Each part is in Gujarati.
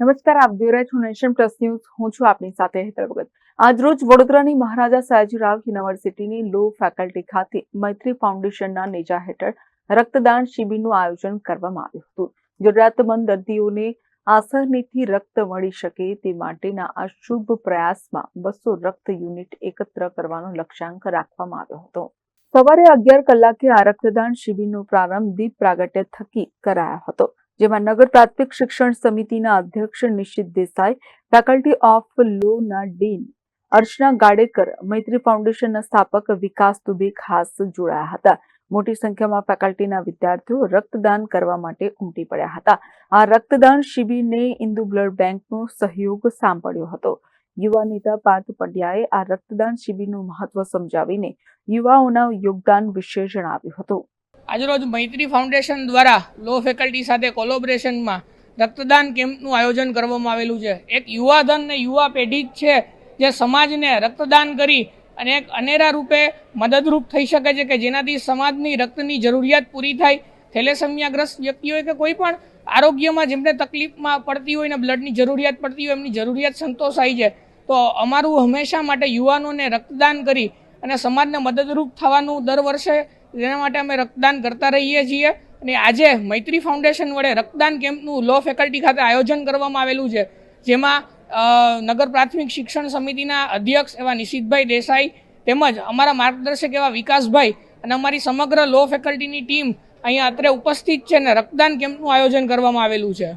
નમસ્કાર, આપ જોઈ રહ્યા છો નેશન પ્લસ ન્યૂઝ. હું છું આપની સાથે ભગત. આજરોજ વડોદરાની મહારાજા સયાજીરાવ યુનિવર્સિટીની લો ફેકલ્ટી ખાતે મૈત્રી ફાઉન્ડેશનના નેજા હેઠળ રક્તદાન શિબિરનું આયોજન કરવામાં આવ્યું હતું. જરૂરિયાતમંદ દર્દીઓને આસાનીથી રક્ત મળી શકે તે માટેના આ શુભ પ્રયાસમાં બસો રક્ત યુનિટ એકત્ર કરવાનો લક્ષ્યાંક રાખવામાં આવ્યો હતો. સવારે અગિયાર કલાકે આ રક્તદાન શિબિરનો પ્રારંભ દીપ પ્રાગટ્ય થકી કરાયો હતો. જેમાં નગર પ્રાથમિક શિક્ષણ સમિતિના અધ્યક્ષ Nishit Desai faculty of law ના ડીન અર્ચના ગાડેકર, મૈત્રી ફાઉન્ડેશનના સ્થાપક વિકાસ દુબે ખાસ જોડાયા હતા. મોટી સંખ્યામાં ફેકલ્ટીના વિદ્યાર્થીઓ રક્તદાન કરવા માટે ઉમટી પડ્યા હતા. આ રક્તદાન શિબિરને ઇન્દુ બ્લડ બેંકનો સહયોગ સાંપડ્યો હતો. યુવા નેતા પાર્થ પંડ્યાએ આ રક્તદાન શિબિરનું મહત્વ સમજાવીને યુવાઓના યોગદાન વિશે જણાવ્યું હતું. આજરોજ મૈત્રી ફાઉન્ડેશન દ્વારા લો ફેકલ્ટી સાથે કોલોબરેશનમાં રક્તદાન કેમ્પનું આયોજન કરવામાં આવેલું છે. એક યુવાધન ને યુવા પેઢી જ છે જે સમાજને રક્તદાન કરી અને એક અનેરા રૂપે મદદરૂપ થઈ શકે છે કે જેનાથી સમાજની રક્તની જરૂરિયાત પૂરી થાય. થેલેસમિયાગ્રસ્ત વ્યક્તિ હોય કે કોઈ પણ આરોગ્યમાં જેમને તકલીફમાં પડતી હોય ને બ્લડની જરૂરિયાત પડતી હોય એમની જરૂરિયાત સંતોષાય છે. તો અમારું હંમેશા માટે યુવાનોને રક્તદાન કરી અને સમાજને મદદરૂપ થવાનું દર વર્ષે જેના માટે અમે રક્તદાન કરતા રહીએ છીએ. અને આજે મૈત્રી ફાઉન્ડેશન વડે રક્તદાન કેમ્પનું લો ફેકલ્ટી ખાતે આયોજન કરવામાં આવેલું છે. જેમાં નગર પ્રાથમિક શિક્ષણ સમિતિના અધ્યક્ષ એવા નિશિતભાઈ દેસાઈ તેમજ અમારા માર્ગદર્શક એવા વિકાસભાઈ અને અમારી સમગ્ર લો ફેકલ્ટીની ટીમ અહીંયા અત્રે ઉપસ્થિત છે અને રક્તદાન કેમ્પનું આયોજન કરવામાં આવેલું છે.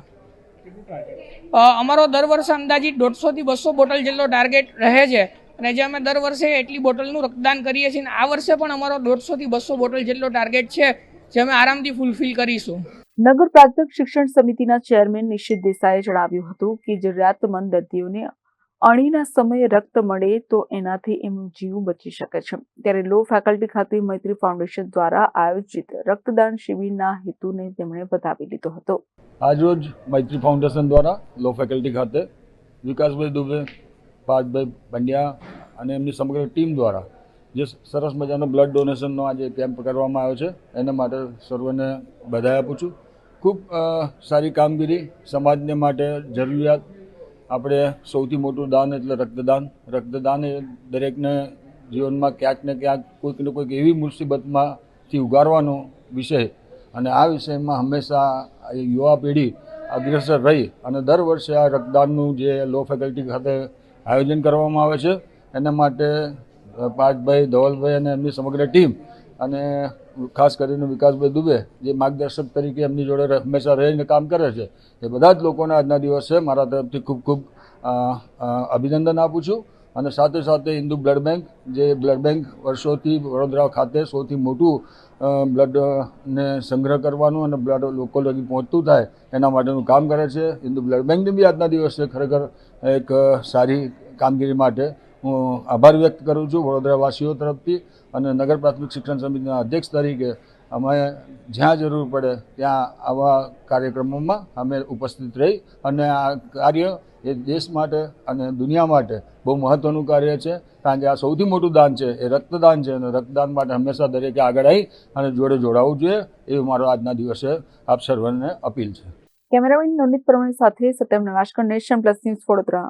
અમારો દર વર્ષે અંદાજિત દોઢસોથી બસો બોટલ જેટલો ટાર્ગેટ રહે છે. અને જે અમે દર વર્ષે એટલી બોટલનું રક્તદાન કરીએ છીએ અને આ વર્ષે પણ અમારો દોઢસોથી બસો બોટલ જેટલો ટાર્ગેટ છે જે અમે આરામથી ફૂલફિલ કરીશું. નગર પ્રાથમિક શિક્ષણ સમિતિના ચેરમેન નિશિત દેસાઈએ જણાવ્યું હતું કે જરૂરિયાતમંદ દર્દીઓને અણીના સમયે રક્ત મળે તો એનાથી એમનું જીવ બચી શકે છે. ત્યારે લો ફેકલ્ટી ખાતે મૈત્રી ફાઉન્ડેશન દ્વારા આયોજિત રક્તદાન શિબિરના હેતુને તેમણે બતાવી લીધો હતો. આજરોજ મૈત્રી ફાઉન્ડેશન દ્વારા લો ફેકલ્ટી ખાતે વિકાસભાઈ દુબે પાર્થભાઈ પંડ્યા અને એમની સમગ્ર ટીમ દ્વારા જે સરસ મજાનો બ્લડ ડોનેશનનો આજે કેમ્પ કરવામાં આવ્યો છે, એના માટે સર્વને બધાઈ આપું છું. ખૂબ સારી કામગીરી સમાજને માટે જરૂરિયાત. આપણે સૌથી મોટું દાન એટલે રક્તદાન. રક્તદાન એ દરેકને જીવનમાં ક્યાંક ને ક્યાંક કોઈક ને કોઈક એવી મુસીબતમાંથી ઉગારવાનો વિષય. અને આ વિષયમાં હંમેશા યુવા પેઢી અગ્રેસર રહી અને દર વર્ષે આ રક્તદાનનું જે લો ફેકલ્ટી ખાતે આયોજન કરવામાં આવે છે. એના માટે પાર્થભાઈ ધવલભાઈ અને એમની સમગ્ર ટીમ અને ખાસ કરીને વિકાસભાઈ દુબે જે માર્ગદર્શક તરીકે એમની જોડે હંમેશા રહીને કામ કરે છે, એ બધા જ લોકોને આજના દિવસે મારા તરફથી ખૂબ ખૂબ અભિનંદન આપું છું. અને સાથે સાથે હિન્દુ બ્લડ બેંક, જે બ્લડ બેંક વર્ષોથી વડોદરા ખાતે સૌથી મોટું બ્લડને સંગ્રહ કરવાનું અને બ્લડ લોકો લગી પહોંચતું થાય, એના માટેનું કામ કરે છે. હિન્દુ બ્લડ બેંકની બી આજના દિવસે ખરેખર એક સારી કામગીરી માટે હું આભાર વ્યક્ત કરું છું વડોદરાવાસીઓ તરફથી અને નગર પ્રાથમિક શિક્ષણ સમિતિના અધ્યક્ષ તરીકે અમે જ્યાં જરૂર પડે ત્યાં આવા કાર્યક્રમોમાં અમે ઉપસ્થિત રહી અને આ કાર્ય એ દેશ માટે અને દુનિયા માટે બહુ મહત્ત્વનું કાર્ય છે. કારણ કે આ સૌથી મોટું દાન છે, એ રક્તદાન છે અને રક્તદાન માટે હંમેશા દરેકે આગળ આવી અને જોડે જોડાવવું જોઈએ એવું મારો આજના દિવસે આપ સર્વને અપીલ છે. કેમેરામેન નવનીત પરમાણી સાથે Satyam Navashankar nation plus news Vadodara.